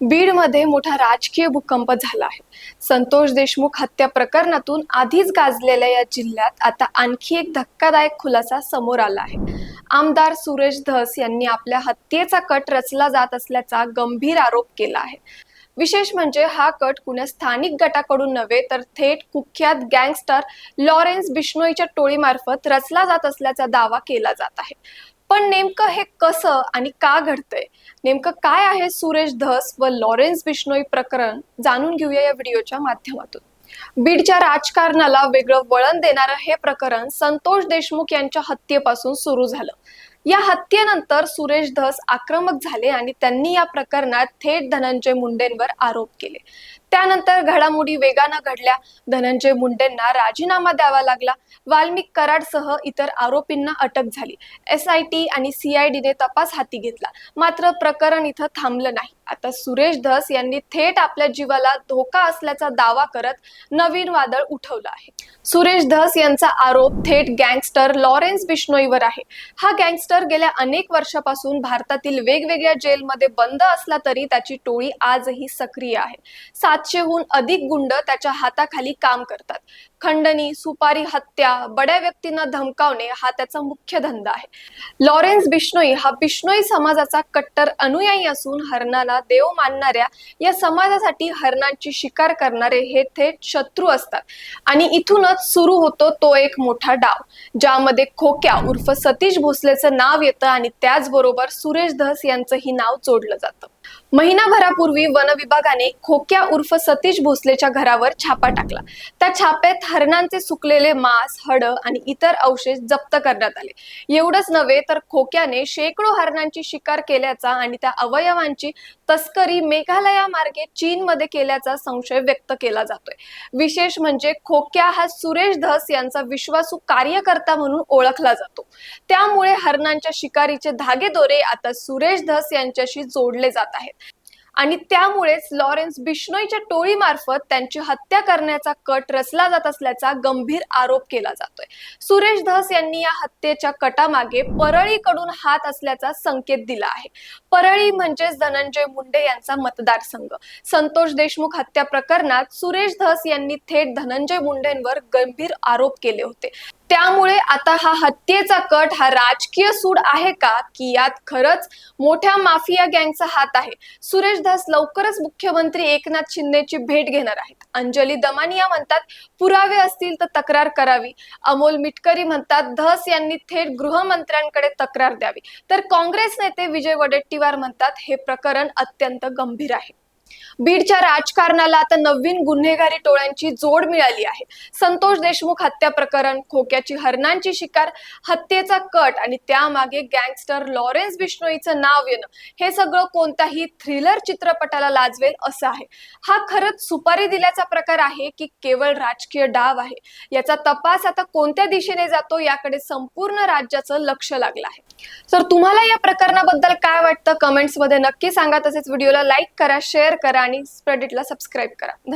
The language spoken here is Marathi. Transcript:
बीडमध्ये मोठा राजकीय भूकंप झाला आहे. संतोष देशमुख हत्या प्रकरणातून आधीच गाजलेल्या या जिल्ह्यात आता आणखी एक धक्कादायक खुलासा समोर आला आहे. आमदार सुरेश धस यांनी आपल्या हत्येचा कट रचला जात असल्याचा गंभीर आरोप केला आहे. विशेष म्हणजे हा कट कुण्या स्थानिक गटाकडून नव्हे तर थेट कुख्यात गँगस्टर लॉरेन्स बिश्नोईच्या टोळीमार्फत रचला जात असल्याचा दावा केला जात आहे. पण नेमकं हे कसं आणि का घडतंय? नेमकं काय आहे सुरेश धस व लॉरेन्स बिश्नोई प्रकरण जाणून घेऊया या व्हिडिओच्या माध्यमातून. बीडच्या राजकारणाला वेगळं वळण देणारं हे प्रकरण संतोष देशमुख यांच्या हत्येपासून सुरू झालं. या हत्येनंतर सुरेश धस आक्रमक झाले आणि त्यांनी या प्रकरणात थेट धनंजय मुंडेंवर आरोप केले. त्यानंतर घडामोडी वेगानं घडल्या. धनंजय मुंडेंना राजीनामा द्यावा लागला. वाल्मिक कराडसह इतर आरोपींना अटक झाली. एस आय टी आणि सीआयडीने तपास हाती घेतला. मात्र प्रकरण इथं थांबलं नाही. आता सुरेश धस यांनी थेट आपल्या जीवाला धोका असल्याचा दावा करत नवीन वादळ उठवलं आहे. सुरेश धस यांचा आरोप थेट गँगस्टर लॉरेन्स बिश्नोईवर आहे. हा गँगस्टर गेल्या अनेक वर्षापासून भारतातील वेगवेगळ्या जेलमध्ये बंद असला तरी त्याची टोळी आजही सक्रिय आहे. सातशेहून अधिक गुंड त्याच्या हाताखाली काम करतात. खंडणी सुपारी हत्या बड्या व्यक्तींना धमकावणे हा त्याचा मुख्य धंदा आहे. लॉरेन्स बिश्नोई हा बिश्नोई समाजाचा कट्टर अनुयायी असून हरणाला देव मानणाऱ्या या समाजासाठी हरणांची शिकार करणारे हे थेट शत्रू असतात. आणि इथूनच सुरू होतो तो एक मोठा डाव ज्यामध्ये खोक्या उर्फ सतीश भोसलेचं नाव येतं आणि त्याचबरोबर सुरेश धस यांचंही नाव जोडलं जातं. महिनाभरापूर्वी वन विभागाने खोक्या उर्फ सतीश भोसलेच्या घरावर छापा टाकला. त्या छाप्यात हरणांचे सुकलेले मांस हड आणि इतर अवशेष जप्त करण्यात आले. एवढंच नव्हे तर खोक्याने शेकडो हरणांची शिकार केल्याचा आणि त्या अवयवांची तस्करी मेघालया मार्गे चीनमध्ये केल्याचा संशय व्यक्त केला जातोय. विशेष म्हणजे खोक्या हा सुरेश धस यांचा विश्वासू कार्यकर्ता म्हणून ओळखला जातो. त्यामुळे हरणांच्या शिकारीचे धागेदोरे आता सुरेश धस यांच्याशी जोडले जात आहेत. आणि त्यामुळेच लॉरेन्स बिश्नोईच्या टोळीमार्फत त्यांची हत्या करण्याचा कट रचला जात असल्याचा गंभीर आरोप केला जातोय. सुरेश धस यांनी या हत्येच्या कटामागे परळीकडून हात असल्याचा संकेत दिला आहे. परळी म्हणजेच धनंजय मुंडे यांचा मतदारसंघ. संतोष देशमुख हत्या प्रकरणात सुरेश धस यांनी थेट धनंजय मुंडेंवर गंभीर आरोप केले होते. त्यामुळे आता हा हत्येचा कट हा राजकीय सूड आहे का? की यात खरंच मोठ्या माफिया गँगचा हात आहे. सुरेश धस लवकरच मुख्यमंत्री एकनाथ शिंदेची भेट घेणार आहेत. अंजली दमानिया म्हणतात पुरावे असतील तर तक्रार करावी. अमोल मिटकरी म्हणतात धस यांनी थेट गृहमंत्र्यांकडे तक्रार द्यावी. तर काँग्रेस नेते विजय वडेट्टीवार म्हणतात हे प्रकरण अत्यंत गंभीर आहे. बीडच्या राजकारणाला आता नवीन गुन्हेगारी टोळ्यांची जोड मिळाली आहे. संतोष देशमुख हत्या प्रकरण खोक्याची हरणांची शिकार हत्येचा कट आणि त्यामागे गँगस्टर लॉरेन्स बिश्नोईचं नाव येणं हे सगळं कोणत्याही थ्रिलर चित्रपटाला लाजवेल असं आहे. हा खरंच सुपारी दिल्याचा प्रकार आहे की केवळ राजकीय डाव आहे. याचा तपास आता कोणत्या दिशेने जातो याकडे संपूर्ण राज्याचं लक्ष लागलं आहे. तर तुम्हाला या प्रकरणाबद्दल काय वाटतं? कमेंट्समध्ये नक्की सांगा. तसेच व्हिडिओला लाईक करा शेअर करा आणि स्प्रेडिटला सबस्क्राईब करा.